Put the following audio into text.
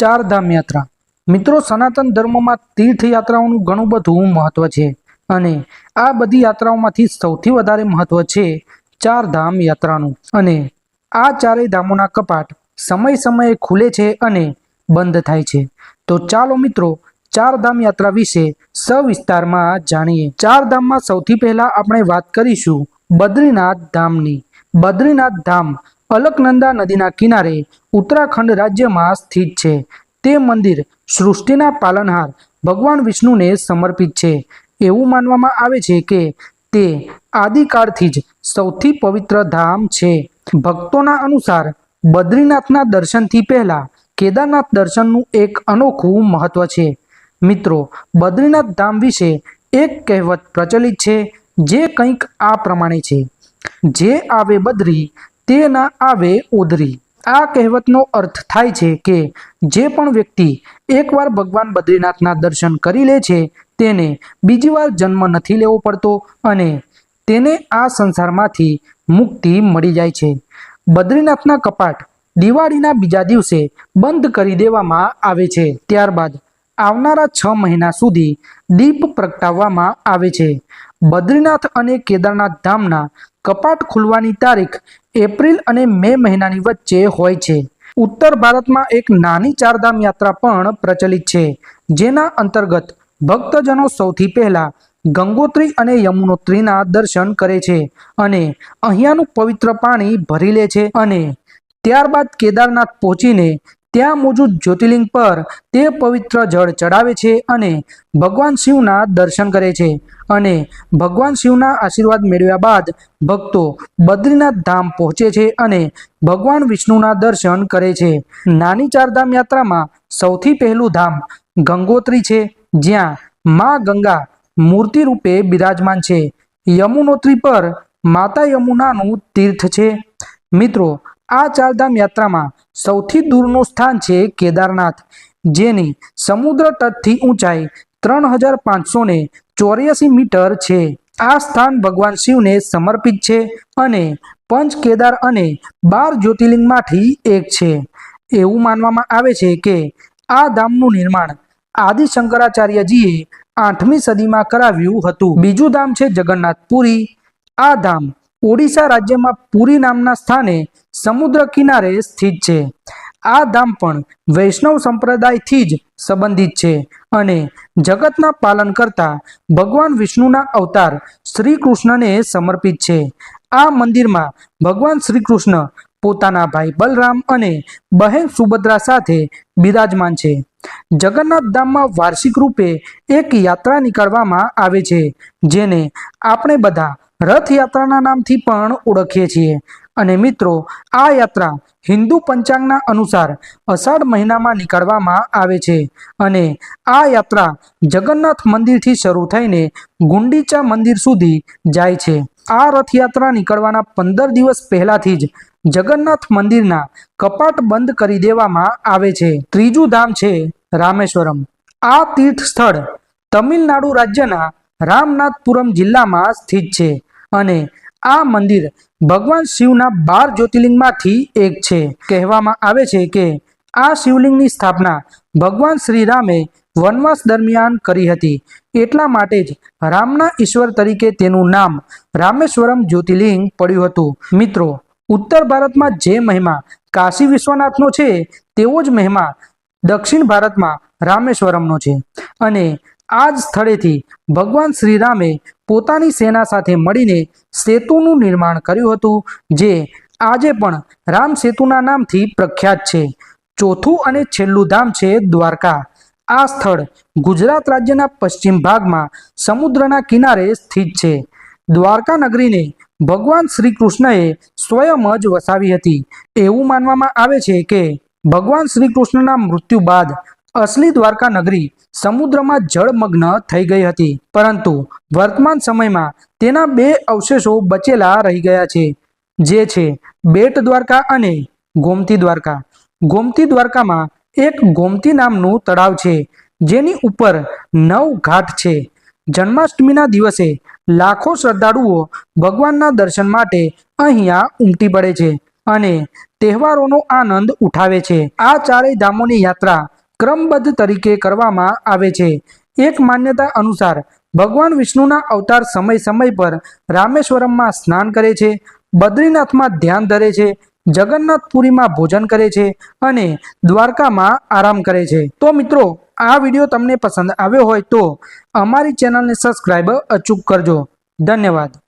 ચારધામ યાત્રા. મિત્રો, સનાતન ધર્મમાં તીર્થયાત્રાઓનું ઘણું બધું મહત્વ છે અને આ બધી યાત્રાઓમાંથી સૌથી વધારે મહત્વ છે ચારધામ યાત્રાનું. અને આ ચારેય ધામોના કપાટ સમય સમયે ખુલે છે અને બંધ થાય છે. તો ચાલો મિત્રો, ચારધામ યાત્રા વિશે સવિસ્તારમાં જાણીએ. ચારધામમાં સૌથી પહેલા આપણે વાત કરીશું બદ્રીનાથ ધામની. બદ્રીનાથ ધામ અલકનંદા નદીના કિનારે ઉત્તરાખંડ રાજ્યમાં સ્થિત છે. તે મંદિર સૃષ્ટિના પાલનહાર ભગવાન વિષ્ણુને સમર્પિત છે. એવું માનવામાં આવે છે કે તે આદિકાળથી જ સૌથી પવિત્ર ધામ છે. ભક્તોના અનુસાર બદ્રીનાથના દર્શનથી પહેલા કેદારનાથ દર્શનનું એક અનોખું મહત્વ છે. મિત્રો, બદ્રીનાથ ધામ વિશે એક કહેવત પ્રચલિત છે જે કંઈક આ પ્રમાણે છે. જે આવે બદ્રી તે ના આવે ઉધરી. આ કહેવતનો અર્થ થાય છે કે જે પણ વ્યક્તિ એકવાર ભગવાન બદ્રીનાથના દર્શન કરી લે છે, તેને બીજી વાર જન્મ નથી લેવો પડતો અને તેને આ સંસારમાંથી મુક્તિ મળી જાય છે. બદ્રીનાથના કપાટ દિવાળીના બીજા દિવસે બંધ કરી દેવામાં આવે છે. ત્યારબાદ આવનારા છ મહિના સુધી દીપ પ્રગટાવવામાં આવે છે. બદ્રીનાથ અને કેદારનાથ ધામના કપાટ ખુલવાની તારીખ એપ્રિલ અને મે મહિનાની વચ્ચે હોય છે. ઉત્તર ભારતમાં એક નાની ચારધામ યાત્રા પણ પ્રચલિત છે, જેના અંતર્ગત ભક્તજનો સૌથી પહેલા ગંગોત્રી અને યમુનોત્રીના દર્શન કરે છે અને અહીંયાનું પવિત્ર પાણી ભરી લે છે અને ત્યારબાદ કેદારનાથ પહોંચીને ત્યાં મોજૂદ જ્યોતિર્લિંગ પર તે પવિત્ર જળ ચડાવે છે અને ભગવાન શિવના દર્શન કરે છે. અને ભગવાન શિવના આશીર્વાદ મેળવ્યા બાદ ભક્તો બદ્રીનાથ ધામ પહોંચે છે અને ભગવાન વિષ્ણુના દર્શન કરે છે. નાની ચારધામ યાત્રામાં સૌથી પહેલું ધામ ગંગોત્રી છે, જ્યાં મા ગંગા મૂર્તિ રૂપે બિરાજમાન છે. યમુનોત્રી પર માતા યમુનાનું તીર્થ છે. મિત્રો આ ચારધામ યાત્રામાં સૌથી દૂરનું સ્થાન છે કેદારનાથ, જેની સમુદ્ર તટથી ઊંચાઈ ત્રણ હજાર પાંચસો ને ચોર્યાસી મીટર છે. આ સ્થાન ભગવાન શિવને સમર્પિત છે અને પંચ કેદાર અને બાર જ્યોતિર્લિંગમાંથી એક છે. એવું માનવામાં આવે છે કે આ ધામનું નિર્માણ આદિ શંકરાચાર્યજીએ આઠમી સદીમાં કરાવ્યું હતું. બીજું ધામ છે જગન્નાથપુરી. આ ધામ ઓડિશા રાજ્યમાં પુરી નામના સ્થાને સમુદ્ર કિનારે સ્થિત છે. આ ધામ પણ વૈષ્ણવ સંપ્રદાયથી જ સંબંધિત છે અને જગતના પાલન કરતા ભગવાન વિષ્ણુના અવતાર શ્રી કૃષ્ણને સમર્પિત છે. આ મંદિરમાં ભગવાન શ્રી કૃષ્ણ પોતાના ભાઈ બલરામ અને બહેન સુભદ્રા સાથે બિરાજમાન છે. જગન્નાથ ધામમાં વાર્ષિક રૂપે એક યાત્રા નીકળવામાં આવે છે, જેને આપણે બધા રથયાત્રાના નામથી પણ ઓળખીએ છીએ. અને મિત્રો, આ યાત્રા હિન્દુ પંચાંગના અનુસાર અષાઢ મહિનામાં નીકળવામાં આવે છે અને આ યાત્રા જગન્નાથ મંદિરથી શરૂ થઈને ગુંડીચા મંદિર સુધી જાય છે. આ રથયાત્રા નીકળવાના પંદર દિવસ પહેલાથી જ જગન્નાથ મંદિરના કપાટ બંધ કરી દેવામાં આવે છે. ત્રીજું ધામ છે રામેશ્વરમ. આ તીર્થ સ્થળ તમિલનાડુ રાજ્યના રામનાથપુરમ જિલ્લામાં સ્થિત છે. અને આ મંદિર ભગવાન શિવના બાર જ્યોતિર્લિંગમાંથી એક છે. કહેવામાં આવે છે કે આ શિવલિંગની સ્થાપના ભગવાન શ્રી રામે વનવાસ દરમિયાન કરી હતી. એટલા માટે જ રામના ઈશ્વર તરીકે તેનું નામ રામેશ્વરમ જ્યોતિર્લિંગ પડ્યું હતું. મિત્રો, ઉત્તર ભારતમાં જે મહિમા કાશી વિશ્વનાથનો છે, તેવો જ મહિમા દક્ષિણ ભારતમાં રામેશ્વરમનો છે. અને આ જ સ્થળેથી ભગવાન શ્રી રામે પોતાની સેના સાથે મળીને સેતુનું નિર્માણ કર્યું હતું, જે આજે પણ રામ સેતુના નામથી પ્રખ્યાત છે. ચોથું અને છેલ્લું ધામ છે દ્વારકા. આ સ્થળ ગુજરાત રાજ્યના પશ્ચિમ ભાગમાં સમુદ્રના કિનારે સ્થિત છે. દ્વારકા નગરીને ભગવાન શ્રી કૃષ્ણએ સ્વયં જ વસાવી હતી. એવું માનવામાં આવે છે કે ભગવાન શ્રી કૃષ્ણના મૃત્યુ બાદ અસલી દ્વારકા નગરી સમુદ્રમાં જળમગ્ન થઈ ગઈ હતી. પરંતુ વર્તમાન સમયમાં તેના બે અવશેષો બચેલા રહી ગયા છે. જે છે બેટ દ્વારકા અને ગોમતી દ્વારકા. ગોમતી દ્વારકામાં એક ગોમતી નામનું તળાવ છે, જેની ઉપર નવ ઘાટ છે. જન્માષ્ટમીના દિવસે લાખો શ્રદ્ધાળુઓ ભગવાનના દર્શન માટે અહીંયા ઉમટી પડે છે અને તહેવારોનો આનંદ ઉઠાવે છે. આ ચારેય ધામોની યાત્રા ક્રમબદ્ધ તરીકે કરવામાં આવે છે. એક માન્યતા અનુસાર, ભગવાન વિષ્ણુના અવતાર સમય સમય પર રામેશ્વરમમાં સ્નાન કરે છે, બદ્રીનાથમાં ધ્યાન ધરે છે, જગન્નાથપુરીમાં ભોજન કરે છે અને દ્વારકામાં આરામ કરે છે. તો મિત્રો, આ વીડિયો તમને પસંદ આવ્યો હોય તો અમારી ચેનલને સબસ્ક્રાઈબ અચૂક કરજો. ધન્યવાદ.